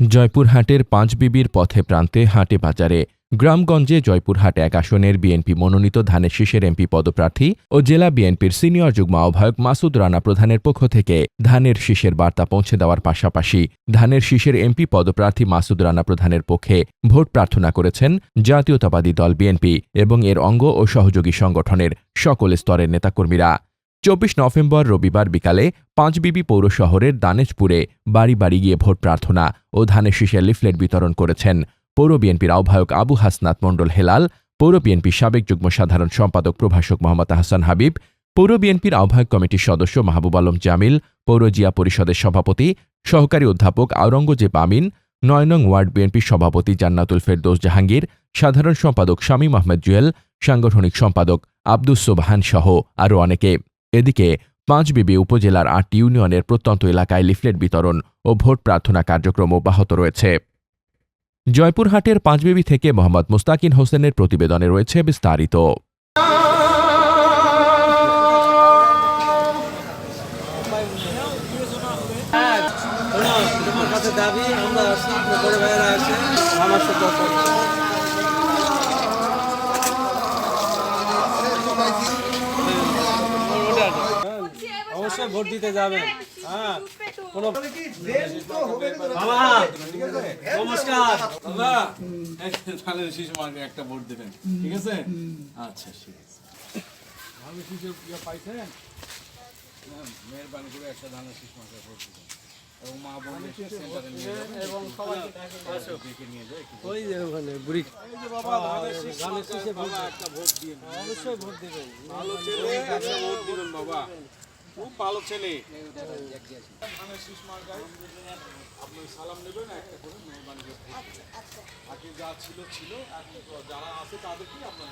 জয়পুরহাটের পাঁচবিবির পথে প্রান্তে হাটে বাজারে গ্রামগঞ্জে জয়পুরহাট এক আসনের বিএনপি মনোনীত ধানের শীষের এমপি পদপ্রার্থী ও জেলা বিএনপির সিনিয়র যুগ্ম আহ্বায়ক মাসুদ রানা প্রধানের পক্ষ থেকে ধানের শীষের বার্তা পৌঁছে দেওয়ার পাশাপাশি ধানের শীষের এমপি পদপ্রার্থী মাসুদ রানা প্রধানের পক্ষে ভোট প্রার্থনা করেছেন জাতীয়তাবাদী দল বিএনপি এবং এর অঙ্গ ও সহযোগী সংগঠনের সকল স্তরের নেতাকর্মীরা। চব্বিশ নভেম্বর রবিবার বিকালে পাঁচবিবি পৌর শহরের দানেজপুরে বাড়ি বাড়ি গিয়ে ভোট প্রার্থনা ও ধানের শীষের লিফলেট বিতরণ করেছেন পৌর বিএনপির আহ্বায়ক আবু হাসনাত মণ্ডল হেলাল, পৌর বিএনপির সাবেক যুগ্ম সাধারণ সম্পাদক প্রভাষক মোহাম্মদ আহসান হাবিব, পৌর বিএনপির আহ্বায়ক কমিটির সদস্য মাহবুব আলম জামিল, পৌর জিয়া পরিষদের সভাপতি, সহকারী অধ্যাপক আওরঙ্গজেব আমিন, নয় নং ওয়ার্ড বিএনপির সভাপতি জান্নাতুল ফেরদৌস জাহাঙ্গীর, সাধারণ সম্পাদক শামীম আহমেদ জুয়েল, সাংগঠনিক সম্পাদক আব্দুস সোবাহান সহ আরও অনেকে। এদিকে পাঁচবিবি উপজেলার আটটি ইউনিয়নের প্রত্যন্ত এলাকায় লিফলেট বিতরণ ও ভোট প্রার্থনা কার্যক্রম অব্যাহত রয়েছে জয়পুরহাটের পাঁচবিবি থেকে মোহাম্মদ মুস্তাকিন হোসেনের প্রতিবেদনে রয়েছে বিস্তারিত আমরা আমার সাথে। অবশ্যই ভোট দিতে যাবেন। হ্যাঁ। কোনো বাবা নমস্কার। বাবা। তাহলে শিশু মার্কে একটা ভোট দেবেন। ঠিক আছে? আচ্ছা ঠিক আছে। ভালো শিশু ইয়ে পাইছেন? হ্যাঁ, মেহরবানি করে একটা ধানের শিশু মার্কে ভোট দেবেন। এবং মা বোন সেন্টারে নিয়ে যাবেন। এবং সবাইকে নিয়ে যায় ওই যে ওখানে বুড়ি। বাবা ধানের বাবা একটা ভোট দিয়ে অবশ্যই ভোট দেবেন। ভালো ছেলে একটা ভোট দিবেন বাবা। খুব ভালো ছেলে। আপনি সালাম নেবেন একটা করে করে ভোট দেবেন। আগে যা ছিল ছিল। যারা আছে তাদেরকে আপনাদের